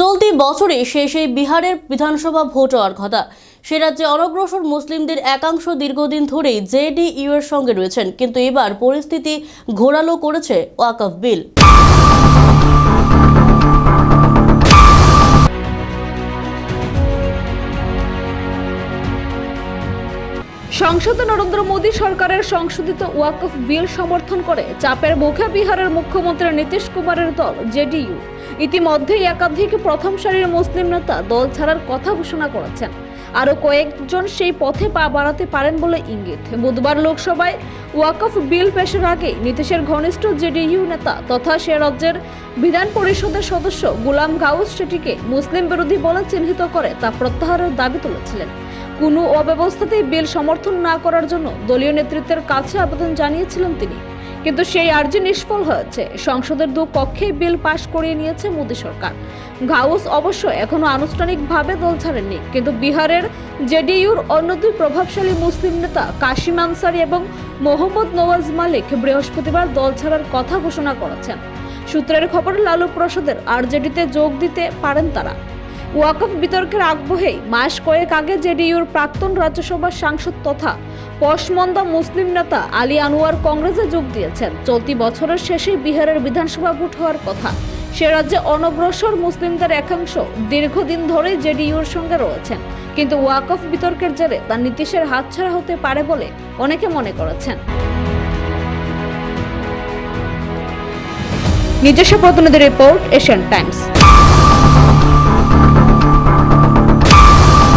চলতি বছরে শেষে বিহারের বিধানসভা ভোট হওয়ার কথা। সে রাজ্যে অনগ্রসর মুসলিমদের একাংশ দীর্ঘদিন ধরেই জেডিইউ এর সঙ্গে রয়েছেন, কিন্তু এবার পরিস্থিতি ঘোরালো করেছে ওয়াকফ বিল। সংসদে নরেন্দ্র মোদী সরকারের সংশোধিত ওয়াকফ বিল সমর্থন করে চাপের মুখে বিহারের মুখ্যমন্ত্রী নীতিশ কুমারের দল জেডিইউ ইতিমধ্যেই একাধিক প্রথম সারির মুসলিম নেতা দল ছাড়ার কথা ঘোষণা করেছেন। আরও কয়েকজন সেই পথে পা বাড়াতে পারেন বলে ইঙ্গিত। বুধবার লোকসভায় ওয়াকফ বিল পেশের আগে নীতিশের ঘনিষ্ঠ জেডিইউ নেতা তথা সে রাজ্যের বিধান পরিষদের সদস্য গুলাম গাউস সেটিকে মুসলিম বিরোধী বলে চিহ্নিত করে তা প্রত্যাহারের দাবি তুলেছিলেন। কোনো অব্যবস্থাতেই বিল সমর্থন না করার জন্য দলীয় নেতৃত্বের কাছে আবেদন জানিয়েছিলেন তিনি। কিন্তু সেই আর্জি নিষ্ফল হয়েছে। সংসদের দু কক্ষেই বিল পাশ করিয়ে নিয়েছে মোদী সরকার। ঘাউস অবশ্য এখনও আনুষ্ঠানিকভাবে দল ছাড়েননি, কিন্তু বিহারের জেডিইউর অন্য দুই প্রভাবশালী মুসলিম নেতা কাশিম আনসারি এবং মোহাম্মদ নওয়াজ মালিক বৃহস্পতিবার দল ছাড়ার কথা ঘোষণা করেছেন। সূত্রের খবর, লালু প্রসাদের আরজেডিতে যোগ দিতে পারেন তারা। ওয়াকফ বিতর্কের আগ্রহেই মাস কয়েক আগে জেডিইউর প্রাক্তন রাজ্যসভার সাংসদ তথা পশমন্দা মুসলিম নেতা আলী আনোয়ার কংগ্রেসে যোগ দিয়েছেন। চলতি বছরের শেষে বিহারের বিধানসভা ভোট হওয়ার কথা। সে রাজ্যে অনগ্রসর মুসলিমদের একাংশ দীর্ঘদিন ধরেই জেডিইউর সঙ্গে রয়েছেন। কিন্তু ওয়াকফ বিতর্কের জেরে তা নীতিশের হাতছাড়া হতে পারে বলে অনেকে মনে করেছেন। নিজস্ব প্রতিনিধি রিপোর্ট এশিয়ান টাইমস।